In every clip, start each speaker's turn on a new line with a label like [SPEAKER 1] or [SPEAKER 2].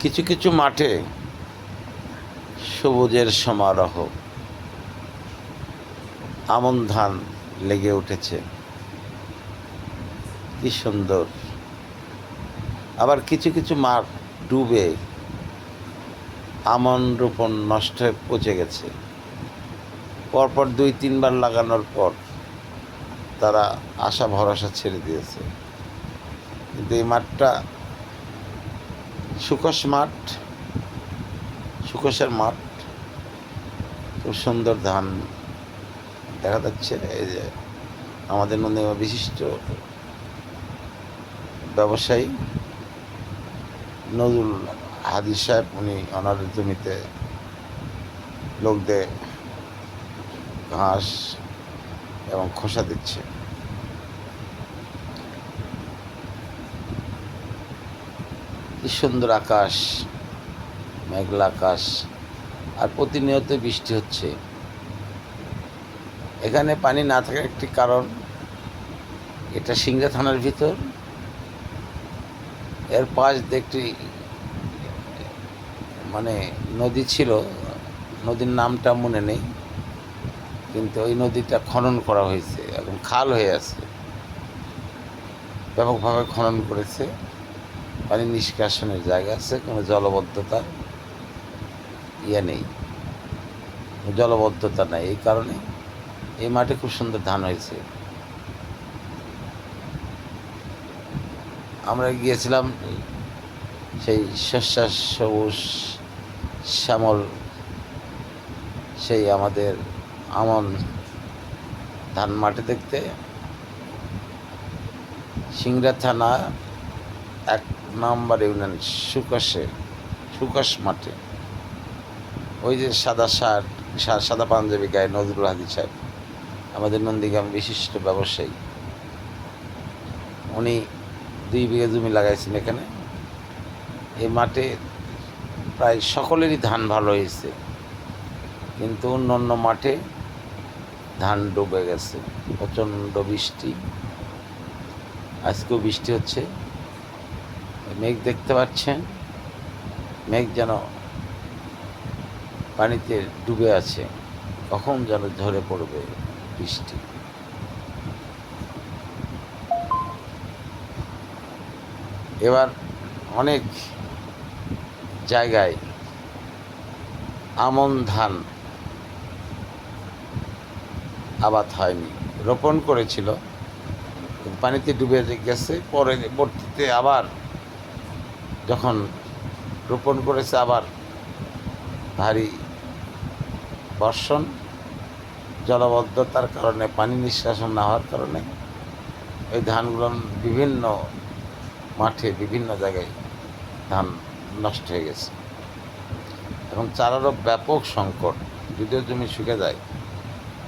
[SPEAKER 1] কিছু কিছু মাঠে সবুজের সমারোহ, আমন ধান লেগে উঠেছে। কি সুন্দর। আবার কিছু কিছু মাঠ ডুবে আমন রোপণ নষ্ট হয়ে পচে গেছে। পরপর দুই, তিনবার লাগানোর পর তারা আশা ভরসা ছেড়ে দিয়েছে। কিন্তু এই মাঠটা সুকস মাঠ, সুকসের মাঠ, খুব সুন্দর ধান দেখা যাচ্ছে। এই যে আমাদের মধ্যে বিশিষ্ট ব্যবসায়ী নজরুল হাদিস সাহেব, উনি ওনার জমিতে লোকদের ঘাস এবং খোসা দিচ্ছে। কি সুন্দর আকাশ, মেঘলা আকাশ, আর প্রতিনিয়ত বৃষ্টি হচ্ছে। এখানে পানি না থাকার একটি কারণ, এটা সিংড়া থানার ভিতর। এর পাশ দিয়ে একটি মানে নদী ছিল, নদীর নামটা মনে নেই, কিন্তু ওই নদীটা খনন করা হয়েছে, এখন খাল হয়ে আছে। ব্যাপকভাবে খনন করেছে। পানি নিষ্কাশনের জায়গা আছে, কোনো জলবদ্ধতা ইয়ে নেই। জলবদ্ধতা নাই, এই কারণে এই মাঠে খুব সুন্দর ধান হয়েছে। আমরা গিয়েছিলাম সেই শস্যাস সবুজ শ্যামল, সেই আমাদের আমন ধান মাঠে দেখতে। সিংড়া থানা এক নম্বর ইউনিয়ন সুকাশে, সুকাশ মাঠে। ওই যে সাদা শার্ট সাদা পাঞ্জাবি গায়ে নজরুল হাদি সাহেব, আমাদের নন্দীগ্রাম বিশিষ্ট ব্যবসায়ী। উনি দুই বিঘা জমি লাগাইছেন এখানে। এই মাঠে প্রায় সকলেরই ধান ভালো হয়েছে, কিন্তু অন্য অন্য মাঠে ধান ডুবে গেছে। প্রচণ্ড বৃষ্টি। আজকেও বৃষ্টি হচ্ছে। মেঘ দেখতে পাচ্ছেন। মেঘ যেন পানিতে ডুবে আছে। কখন যেন ঝরে পড়বে বৃষ্টি। এবার অনেক জায়গায় আমন ধান আবাদ হয়নি। রোপণ করেছিল পানিতে ডুবে গেছে, পরে পরবর্তীতে আবার যখন রোপণ করেছে আবার ভারী বর্ষণ, জলবদ্ধতার কারণে, পানি নিষ্কাশন না হওয়ার কারণে ওই ধানগুলো বিভিন্ন মাঠে, বিভিন্ন জায়গায় ধান নষ্ট হয়ে গেছে। এবং চারারও ব্যাপক সংকট, যদিও জমি শুকে যায়,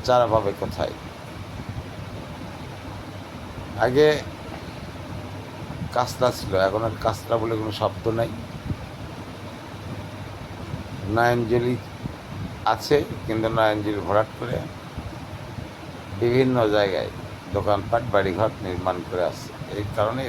[SPEAKER 1] চারা পাবে কোথায়? আগে কাস্তা ছিল। এখন আর কাস্তা বলে কোনো শব্দ নাই। নয়নজলি আছে, কিন্তু নয়নজলি ভরাট করে বিভিন্ন জায়গায় দোকানপাট, বাড়িঘর নির্মাণ করে আসছে। এই কারণে